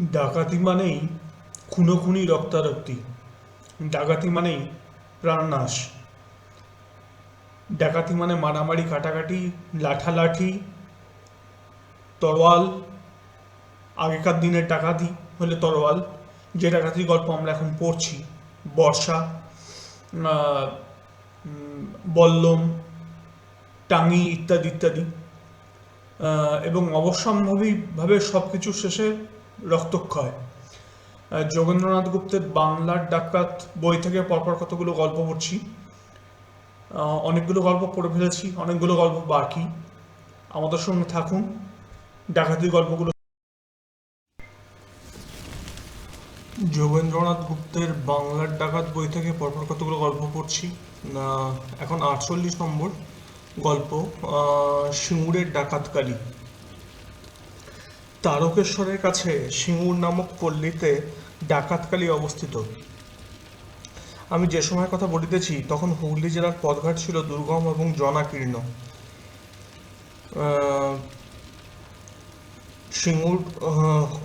ডাকাতি মানেই খুনোখুনি, রক্তারক্তি। ডাকাতি মানেই প্রাণনাশ। ডাকাতি মানে মারামারি, কাটাকাটি, লাঠালাঠি, তরোয়াল, আগেকার দিনের ডাকাতি হলে তরোয়াল, যে ডাকাতির গল্প আমরা এখন পড়ছি। বর্ষা বল্লম টাঙি ইত্যাদি ইত্যাদি। এবং অবশ্যম্ভাবীভাবে সব কিছুর শেষে রক্তক্ষয়। যোগেন্দ্রনাথ গুপ্তের বাংলার ডাকাত বই থেকে পরপর কতগুলো গল্প পড়ছি? অনেকগুলো গল্প পড়ে ফেলেছি, অনেকগুলো গল্প বাকি। আমাদের সঙ্গে থাকুন ডাকাতির গল্পগুলো। যোগেন্দ্রনাথ গুপ্তের বাংলার ডাকাত বই থেকে পরপর কতগুলো গল্প পড়ছি? এখন আটচল্লিশ নম্বর গল্প সিঙ্গুরের ডাকাতকারী তারকেশ্বরের কাছে সিঙ্গুর নামক পল্লীতে ডাকাতকালী অবস্থিত। আমি যে সময়ের কথা বলিতেছি, তখন হুগলি জেলার পথঘাট ছিল দুর্গম এবং জনাকীর্ণ। সিঙ্গুর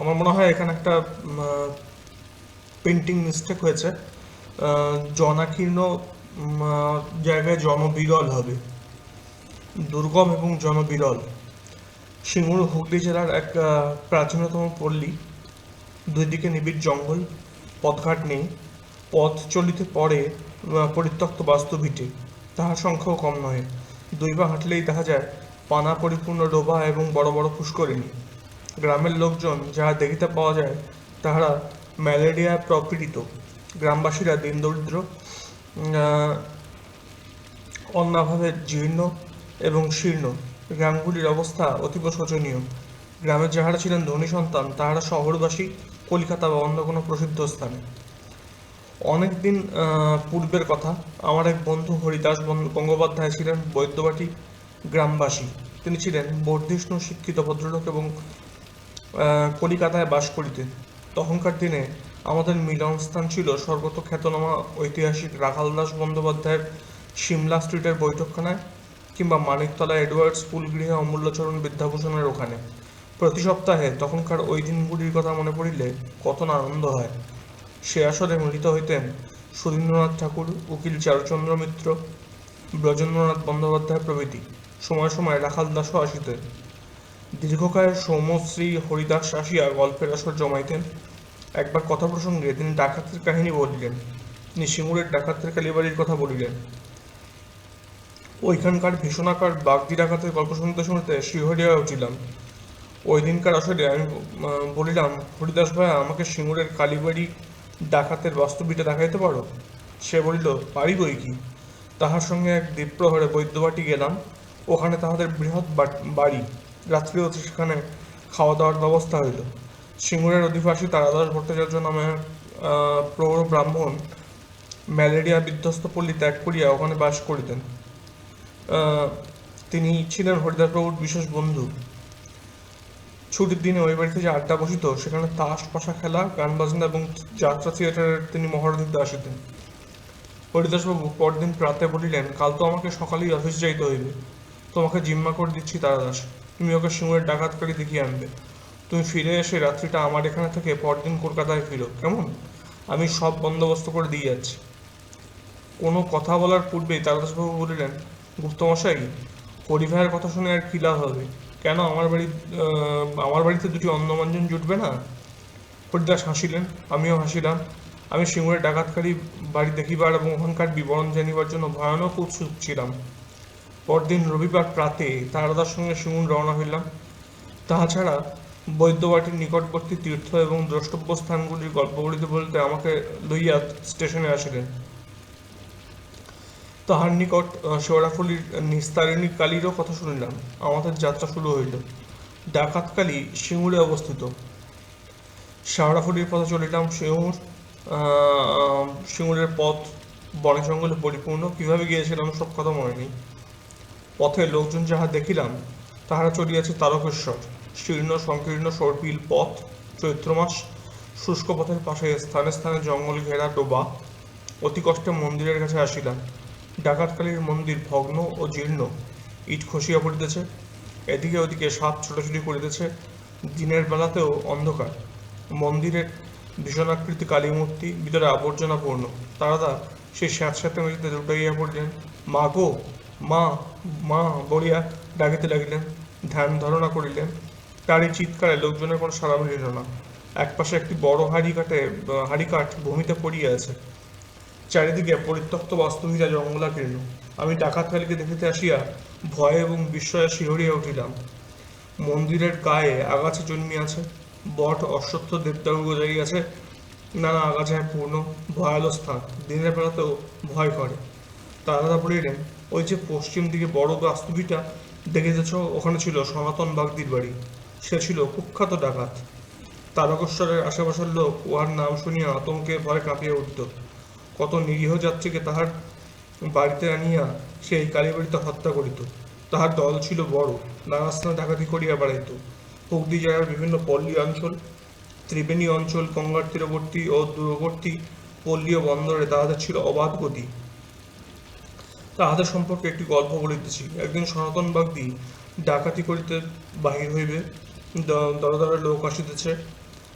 আমার মনে হয় এখানে একটা পেন্টিং মিস্টেক হয়েছে। জনাকীর্ণ জায়গায় জনবিরল হবে। দুর্গম এবং জনবিরল। সিঙ্গুর হুগলি জেলার এক প্রাচীনতম পল্লী। দুই দিকে নিবিড় জঙ্গল পথঘাট নেই। পথ চলিতে পরে পরিত্যক্ত বাস্তু ভিটে। তাহার সংখ্যাও কম নয় দুই বা হাঁটলেই দেখা যায় পানা পরিপূর্ণ ডোবা এবং বড় বড় পুষ্করিণী। গ্রামের লোকজন যাহা দেখিতে পাওয়া যায় তাহারা ম্যালেরিয়া প্রপীড়িত। গ্রামবাসীরা দিনদরিদ্র আহ, অন্নাভাবে জীর্ণ এবং শীর্ণ। গ্রামগুলির অবস্থা অতীব শোচনীয়। গ্রামের যাহারা ছিলেন ধনী সন্তান, তাহারা শহরবাসী, কলিকাতা বা অন্য কোনো প্রসিদ্ধ স্থানে। অনেকদিন পূর্বের কথা, আমার এক বন্ধু হরিদাস গঙ্গোপাধ্যায় ছিলেন বৈদ্যবাটি গ্রামবাসী। তিনি ছিলেন বর্ধিষ্ণু শিক্ষিত ভদ্রলোক এবং কলিকাতায় বাস করিতেন। তখনকার দিনে আমাদের মিলনস্থান ছিল সর্বত খ্যাতনামা ঐতিহাসিক রাখালদাস বন্দ্যোপাধ্যায়ের সিমলা স্ট্রিটের বৈঠকখানায়। কিংবা মানিকতলা এডওয়ার্ড স্কুল গৃহে অমূল্যচরণ বিদ্যাভূষণের ওখানে। প্রতি সপ্তাহে তখনকার ওই দিনগুলির কথা মনে পড়িলে কত না আনন্দ হয়। সে আসরে মিলিত হইতেন সুধীন্দ্রনাথ ঠাকুর, উকিল চারুচন্দ্র মিত্র, ব্রজেন্দ্রনাথ বন্দ্যোপাধ্যায় প্রভৃতি। সময় সময় রাখাল দাসও আসিতেন। দীর্ঘকায়ের সৌম্যশ্রী হরিদাস আসিয়া গল্পের আসর জমাইতেন। একবার কথা প্রসঙ্গে তিনি ডাকাতের কাহিনী বলিলেন। তিনি সিঙ্গুরের ডাকাতের কালীবাড়ির কথা বলিলেন। ওইখানকার ভীষণাকার বাগদি ডাকাতের গল্প শুনতে শুনতে শিহরিয়া উঠিলাম। ওই দিনকার আসলে আমি বলিলাম, হরিদাস ভাইয়া আমাকে সিঙ্গুরের কালীবাড়ি ডাকাতের বাস্তবিটা দেখাইতে পারো? সে বলিল পারি বই কি? তাহার সঙ্গে এক দ্বীপ্রহরে বৈদ্যবাটি গেলাম। ওখানে তাহাদের বৃহৎ বাড়ি। রাত্রিও সেখানে খাওয়া দাওয়ার ব্যবস্থা হইল। সিঙ্গুরের অধিবাসী তারাদাস ভট্টাচার্য নামে প্রৌঢ় ব্রাহ্মণ ম্যালেরিয়া বিধ্বস্ত পল্লী ত্যাগ করিয়া ওখানে বাস করিতেন। তিনি ছিলেন হরিদাসবাবুর বিশেষ বন্ধু। ছুটির দিনে ওই বাড়িতে যে আড্ডা বসিত, সেখানে তাস, পাশা খেলা গান বাজনা এবং যাত্রা থিয়েটারের তিনি মহড়া দিতে আসিতেন। হরিদাসবাবু পরদিন প্রাতে বলিলেন, কাল তো আমাকে সকালেই অফিস যাইতে হইবে। তোমাকে জিম্মা করে দিচ্ছি তারাদাস। তুমি ওকে সিংহের ডাকাতকারী দেখিয়ে আনবে। তুমি ফিরে এসে রাত্রিটা আমার এখানে থেকে পরদিন কলকাতায় ফিরো। কেমন? আমি সব বন্দোবস্ত করে দিয়ে যাচ্ছি। কোনো কথা বলার পূর্বেই তারদাসবাবু বলিলেন গুপ্তমশাই হরিভাইয়ের কথা শুনে আর কি লাভ হবে? কেন আমার বাড়ি আমার বাড়িতে দুটি অন্নমাঞ্জন জুটবে না? হরিদাস হাসিলেন, আমিও হাসিলাম। আমি সিঙ্গুরের ডাকাতকারী বাড়ি দেখিবার এবং ওখানকার বিবরণ জানিবার জন্য ভয়ানক উৎসুক ছিলাম। পরদিন রবিবার প্রাতে তারাদার সঙ্গে সিঙ্গুর রওনা হইলাম। তাহা ছাড়া বৈদ্যবাটির নিকটবর্তী তীর্থ এবং দ্রষ্টব্য স্থানগুলির গল্প বলিতে বলতে আমাকে লইয়া স্টেশনে আসিলেন। তাহার নিকট শেওড়াফুলির নিস্তারিণী কালীরও কথা শুনিলাম। আমাদের যাত্রা শুরু হইল। ডাকাতকালী সিঙ্গুরে অবস্থিত। শেওড়াফুলির পথে চলিলাম সিঙ্গুর সিঙ্গুরের পথ বনে জঙ্গলে পরিপূর্ণ। কীভাবে গিয়েছিলাম সব কথা মনে নেই। পথে লোকজন যাহা দেখিলাম, তাহারা চলিয়াছে তারকেশ্বর। শীর্ণ সংকীর্ণ সর্পিল পথ, চৈত্র মাস, শুষ্ক পথের পাশে স্থানে স্থানে জঙ্গল ঘেরা ডোবা। অতি কষ্টে মন্দিরের কাছে আসিলাম। ডাকাতকালীর মন্দির ভগ্ন ও জীর্ণ। ইট খসিয়া পড়িতেছে। এদিকে ওদিকে সাপ ছোটাছুটি করিতেছে। দিনের বেলাতেও অন্ধকার। মন্দিরের ভীষণাকৃতি কালী মূর্তি ভিতরে আবর্জনাপূর্ণ। তারাদা সেই স্যাঁতস্যাঁতে মেঝেতে লুটাইয়া পড়লেন। মা গো, মা মা বলিয়া ডাকিতে লাগিলেন। ধ্যান ধারণা করিলেন। তার এই চিৎকারে লোকজনের কোনো সাড়া মিলিল না। একপাশে একটি বড় হাড়ি কাঠে হাড়ি কাঠ ভূমিতে পড়িয়া আছে। চারিদিকে পরিত্যক্ত বাস্তুভিজা জঙ্গলাকীর্ণ আমি ডাকাত ডাকাতকালীকে দেখিতে আসিয়া ভয়ে এবং বিস্ময়ে শিহরিয়া উঠিলাম। মন্দিরের গায়ে আগাছা জন্মিয়াছে, বট অশ্বত্থ দেবদারু গজাইয়াছে নানা আগাছায় পূর্ণ ভয়ালো স্থান। দিনের বেলাতেও ভয় করে। তারা বলিলেন, ওই যে পশ্চিম দিকে বড় বাস্তুভিটা দেখেছেছ ওখানে ছিল সনাতন বাগদির বাড়ি। সে ছিল কুখ্যাত ডাকাত। তারকেশ্বরের আশেপাশের লোক উহার নাম শুনিয়া আতঙ্কে ভয় কাঁপিয়া উঠত। কত নিরীহ যাত্রীকে তাহার বাড়িতে আনিয়া সেই কালীবাড়িতে হত্যা করিত। তাহার দল ছিল বড় নানা স্থানে ডাকাতি করিয়া বেড়াইত। হুগলি জেলার বিভিন্ন পল্লী অঞ্চল, ত্রিবেণী অঞ্চল, গঙ্গার তীরবর্তী ও দূরবর্তী পল্লী ও বন্দরে তাহাদের ছিল অবাধ গতি। তাহাদের সম্পর্কে একটি গল্প বলিতেছি। একদিন সনাতন বাগদি ডাকাতি করিতে বাহির হইবে, দ- দরে দরে লোক আসিতেছে।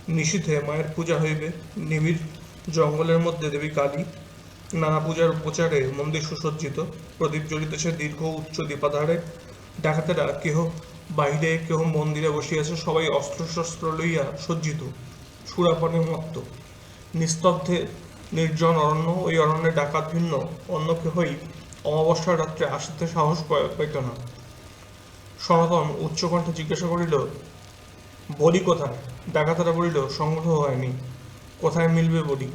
নিশীথে মায়ের পূজা হইবে, নিবিড় জঙ্গলের মধ্যে দেবী কালী, নানা পূজার প্রচারে মন্দির সুসজ্জিত, প্রদীপ জ্বলিতেছে দীর্ঘ উচ্চ দীপাধারে। ডাকাতেরা কেহ বাহিরে, কেহ মন্দিরে বসিয়াছে সবাই অস্ত্রশস্ত্র লইয়া সজ্জিত, সুরাপনে মত্ত। নিস্তব্ধে নির্জন অরণ্য, ওই অরণ্যে ডাকাত ভিন্ন, অন্য কেহই অমাবস্যার রাত্রে আসিতে সাহস পাই- পাইত না। সনাতন উচ্চকণ্ঠে জিজ্ঞাসা করিল, বলি কোথায়? ডাকাতেরা বলিল, সংগ্রহ হয়নি। কোথায় মিলবে বলি?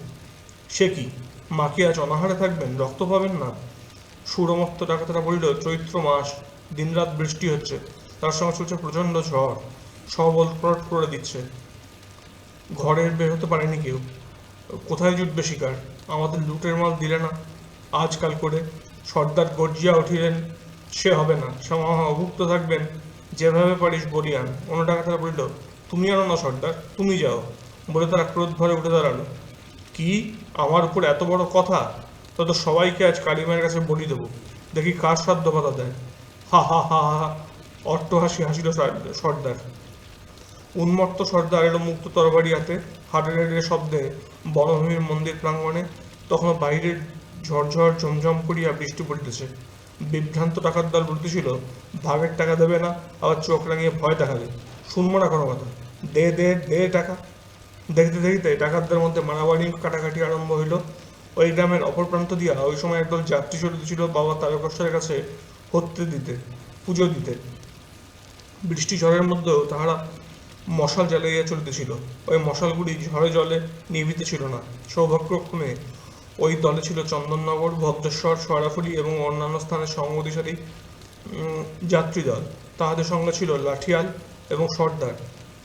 সে কি? মা কি আজ অনাহারে থাকবেন? রক্ত পাবেন না? সুরমত্ত ডাকাতেরা বলিল, চৈত্র মাস, দিনরাত বৃষ্টি হচ্ছে। তার সঙ্গে চলছে প্রচণ্ড ঝড়। সবল প্রট করে দিচ্ছে। ঘরের বের হতে পারেনি কেউ। কোথায় জুটবে শিকার? আমাদের লুটের মাল দিলে না? আজকাল করে সর্দার গর্জিয়া উঠিলেন, সে হবে না। সমাহ অভুক্ত থাকবেন। যেভাবে পারিস বলিয়ান। অন্য ডাকাতেরা বলিল তুমি আনো না সর্দার, তুমি যাও। বলে তারা ক্রোধ ভরে উঠে দাঁড়াল। কি? আমার উপর এত বড় কথা? তত সবাইকে আজ কালিমায়ের কাছে বলি দেবো। দেখি কার সাধ্য কথা দেয়। হা হা হা হা অট্ট হাসি হাসিল সর্দার। উন্মত্ত সর্দার এলো মুক্ত তরবারি হাতে। হাটের হেডের শব্দে বনভূমির মন্দির প্রাঙ্গণে। তখন বাইরের ঝরঝর ঝমঝম করিয়া বৃষ্টি পড়িতেছে। বিভ্রান্ত টাকার দল বলতেছিল, ভাগের টাকা দেবে না, আবার চোখ রাঙিয়ে ভয় দেখাবে। শুনব না কোনো কথা। দে দে দে টাকা। দেখতে দেখতে ডাকাতদের মধ্যে মারামারি, কাটাকাটি আরম্ভ হইল। ওই গ্রামের অপর প্রান্ত দিয়া ওই সময় একদল যাত্রী চলিতেছিল বাবা তারকেশ্বরের কাছে হত্যে দিতে, পুজো দিতে। বৃষ্টি ঝড়ের মধ্যেও তাহারা মশাল জ্বালাইয়া চলিতেছিল। ওই মশালগুলি ঝড়ে জলে নিভিতে ছিল না। সৌভাগ্যক্রমে ওই দলে ছিল চন্দননগর, ভদ্রেশ্বর সরাফুলি এবং অন্যান্য স্থানের সংগতিশালী যাত্রী দল তাহাদের সঙ্গে ছিল লাঠিয়াল এবং সর্দার,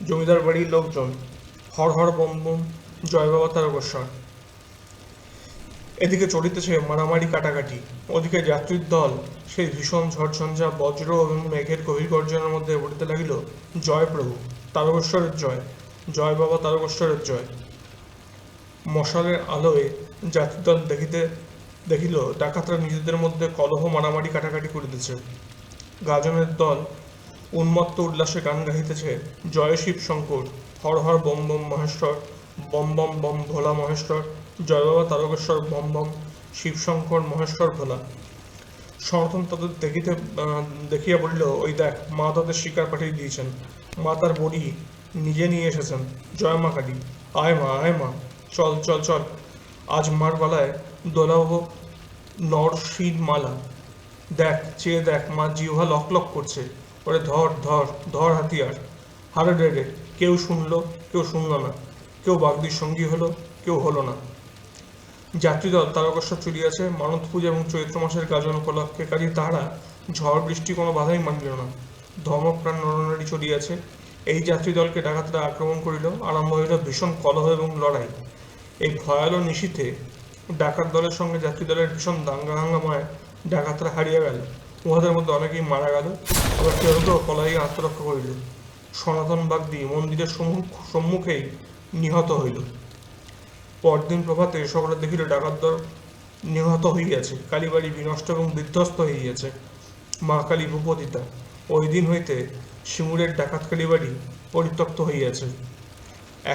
জমিদার বাড়ির লোকজন। হর হর বম বম, জয় বাবা তারকেশ্বর এদিকে চলিতেছে মারামারি কাটাকাটি, ওদিকে যাত্রীর দল, সেই ভীষণ ঝড়ঝঞ্ঝা, বজ্র এবং মেঘের গভীর গর্জনের মধ্যে বলিতে লাগিল, জয় প্রভু তারকেশ্বরের জয় জয় বাবা তারকেশ্বরের জয়। মশালের আলোয় যাত্রীদল দেখিতে, দেখিল, ডাকাতরা নিজেদের মধ্যে কলহ মারামারি কাটাকাটি করিতেছে। গাজনের দল উন্মত্ত উল্লাসে গান গাহিতেছে, জয় শিব শঙ্কর হর হর বম বম মহেশ্বর, বম বম বম ভোলা মহেশ্বর, জয় বাবা তারকেশ্বর বম বম শিবশঙ্কর মহেশ্বর ভোলা। সনাতন তাদের দেখিতে দেখিয়া বলিল, ওই দেখ, মা তাদের শিকার পাঠিয়ে দিয়েছেন। মা তার বড়ি নিজে নিয়ে এসেছেন। জয় মা কালী। আয় মা আয় মা। চল চল চল। আজ মার গলায় দোলাবো নরশির মালা। দেখ, চেয়ে দেখ, মা জিহ্বা লক লক করছে। ওরে ধর ধর ধর হাতিয়ার। হারে রে রে কেউ শুনলো কেউ শুনলো না। কেউ বাগদির সঙ্গী হলো, কেউ হলো না। যাত্রীদল তারকেশ্বর চলিয়াছে মানত পূজা এবং চৈত্র মাসের গাজন উপলক্ষে কাজে তাহারা ঝড় বৃষ্টি কোনো বাধাই মানিল না। ধমক প্রাণ নরনারী চলিয়াছে। এই যাত্রীদলকে ডাকাতরা আক্রমণ করিল, আরম্ভ হইল ভীষণ কলহ এবং লড়াই। এই ভয়াল নিশীথে ডাকাত দলের সঙ্গে যাত্রী দলের ভীষণ দাঙ্গা হাঙ্গামায় ডাকাতরা হারিয়ে গেল। উহাদের মধ্যে অনেকেই মারা গেল, আবার কেউ কেউ পলাইয়া আত্মরক্ষা করিল। সনাতন বাগদি মন্দিরের সম্মুখ সম্মুখেই নিহত হইল। পরদিন প্রভাতে সকলে দেখিল ডাকাত দল নিহত হইয়াছে। কালীবাড়ি বিনষ্ট এবং বিধ্বস্ত হইয়াছে। মা কালী ভূপতিতা। ওই দিন হইতে শিমুরের ডাকাত কালীবাড়ি পরিত্যক্ত হইয়াছে।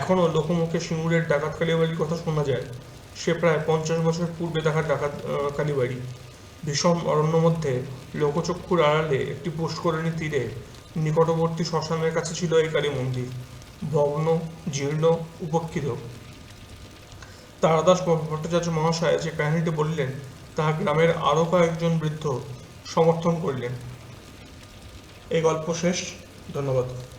এখনও লোকমুখে সিঙ্গুরের ডাকাত কালীবাড়ির কথা শোনা যায়। সে প্রায় পঞ্চাশ বছর পূর্বে দেখা ডাকাত কালীবাড়ি। ভীষণ অরণ্য মধ্যে লোকচক্ষুর আড়ালে একটি পুষ্করিণী তীরে নিকটবর্তী শ্মশানের কাছে ছিল এই কালী মন্দির। ভগ্ন, জীর্ণ উপক্ষিত তারাদাস ভট্টাচার্য মহাশয় যে কাহিনীটি বললেন, তাহা গ্রামের আরও কয়েকজন বৃদ্ধ সমর্থন করলেন। এই গল্প শেষ। ধন্যবাদ।